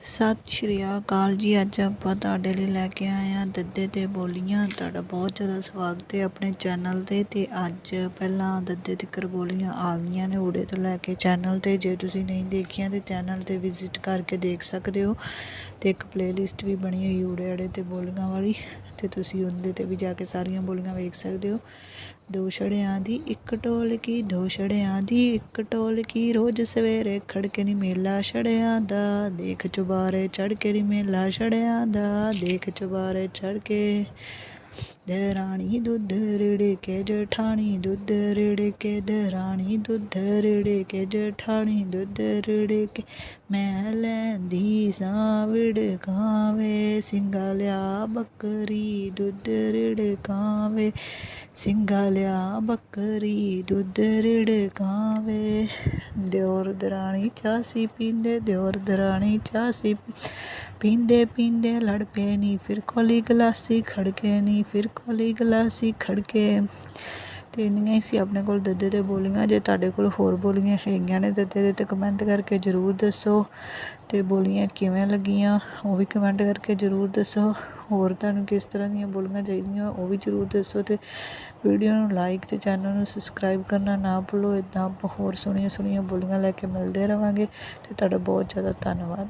ਸਤਿ ਸ਼੍ਰੀ ਅਕਾਲ ਜੀ। ਅੱਜ ਆਪਾਂ ਤੁਹਾਡੇ ਲਈ ਲੈ ਕੇ ਆਏ ਹਾਂ ਦੱਦੇ ਤੇ ਬੋਲੀਆਂ। ਤੁਹਾਡਾ ਬਹੁਤ ਜ਼ਿਆਦਾ ਸਵਾਗਤ ਹੈ ਆਪਣੇ ਚੈਨਲ ਤੇ। ਤੇ ਅੱਜ ਪਹਿਲਾਂ ਦੱਦੇ ਤਿੱਕਰ ਬੋਲੀਆਂ ਆ ਗਈਆਂ ਨੇ ਊੜੇ ਤੋਂ ਲੈ ਕੇ ਚੈਨਲ ਤੇ। ਜੇ ਤੁਸੀਂ ਨਹੀਂ ਦੇਖੀਆਂ ਤੇ ਚੈਨਲ ਤੇ ਵਿਜ਼ਿਟ ਕਰਕੇ ਦੇਖ ਸਕਦੇ ਹੋ। ਤੇ ਇੱਕ ਪਲੇਲਿਸਟ ਵੀ ਬਣੀ ਹੋਈ ਉੜੇ ਆੜੇ ਤੇ ਬੋਲੀਆਂ ਵਾਲੀ। ਤੇ ਤੁਸੀਂ ਉਹਦੇ ਤੇ ਵੀ ਜਾ ਕੇ ਸਾਰੀਆਂ ਬੋਲੀਆਂ ਵੇਖ ਸਕਦੇ ਹੋ। ਦੋ ਛੜਿਆਂ ਦੀ ਇੱਕ ਢੋਲਕੀ ਦੋ ਛੜਿਆਂ ਦੀ ਇੱਕ ਢੋਲਕੀ ਰੋਜ਼ ਸਵੇਰੇ ਖੜਕੇ ਨੀ ਮੇਲਾ ਛੜਿਆਂ ਦਾ, ਦੇਖ ਚੁਬਾਰੇ ਚੜ ਕੇ ਨੀ ਮੇਲਾ ਛੜਿਆਂ ਦਾ, ਦੇਖ ਚੁਬਾਰੇ ਚੜ ਕੇ। ਦਰਾਣੀ ਦੁੱਧ ਰਿੜ ਕੇ ਜਠਾਣੀ, ਦੁੱਧ ਰਿੜ ਕੇ ਦਰਾਣੀ ਦੁੱਧ ਰਿੜ ਕੇ ਜਠਾਣੀ, ਦੁੱਧ ਰਿੜ ਕੇ। ਮੈਂ ਲੈਂਦੀ ਸਾਂ ਵਿੜਕਾਵੇ ਸਿੰਘਾ ਲਿਆ ਬੱਕਰੀ ਦੁੱਧ ਰਿੜਕਾਵੇ ਸਿੰਘਾ ਲਿਆ ਬੱਕਰੀ ਦੁੱਧ ਰਿੜਕਾਵੇ ਦਿਓਰ ਦਰਾਣੀ ਚਾਸੀ ਪੀਂਦੇ, ਦਿਓਰ ਦਰਾਣੀ ਚਾਸੀ ਪੀਂਦੇ ਪੀਂਦੇ ਲੜ ਪਏ ਨੀ, ਫਿਰ ਕੋਲੀ ਗਲਾਸੀ, ਖੜਕੇ ਨਹੀਂ ਫਿਰ ਕੋਲੀ ਗਲਾਸੀ, ਖੜਕੇ। ਤੇ ਇੰਨੀਆਂ ਹੀ ਸੀ ਆਪਣੇ ਕੋਲ ਦੱਦੇ ਤੇ ਬੋਲੀਆਂ। ਜੇ ਤੁਹਾਡੇ ਕੋਲ ਹੋਰ ਬੋਲੀਆਂ ਹੈਗੀਆਂ ਨੇ ਦੱਦੇ ਦੇ ਤੇ ਕਮੈਂਟ ਕਰਕੇ ਜ਼ਰੂਰ ਦੱਸੋ ਤੇ ਬੋਲੀਆਂ ਕਿਵੇਂ ਲੱਗੀਆਂ, ਉਹ ਵੀ ਕਮੈਂਟ ਕਰਕੇ ਜ਼ਰੂਰ ਦੱਸੋ। ਹੋਰ ਤੁਹਾਨੂੰ ਕਿਸ ਤਰ੍ਹਾਂ ਦੀਆਂ ਬੋਲੀਆਂ ਚਾਹੀਦੀਆਂ, ਉਹ ਵੀ ਜ਼ਰੂਰ ਦੱਸੋ ਤੇ ਵੀਡੀਓ ਨੂੰ ਲਾਈਕ ਤੇ ਚੈਨਲ ਨੂੰ ਸਬਸਕ੍ਰਾਈਬ ਕਰਨਾ ਨਾ ਭੁੱਲੋ। ਇਦਾਂ ਹੋਰ ਸੋਹਣੀਆਂ ਸੋਹਣੀਆਂ ਬੋਲੀਆਂ ਲੈ ਕੇ ਮਿਲਦੇ ਰਵਾਂਗੇ ਤੇ ਤੁਹਾਡਾ ਬਹੁਤ ਜ਼ਿਆਦਾ ਧੰਨਵਾਦ।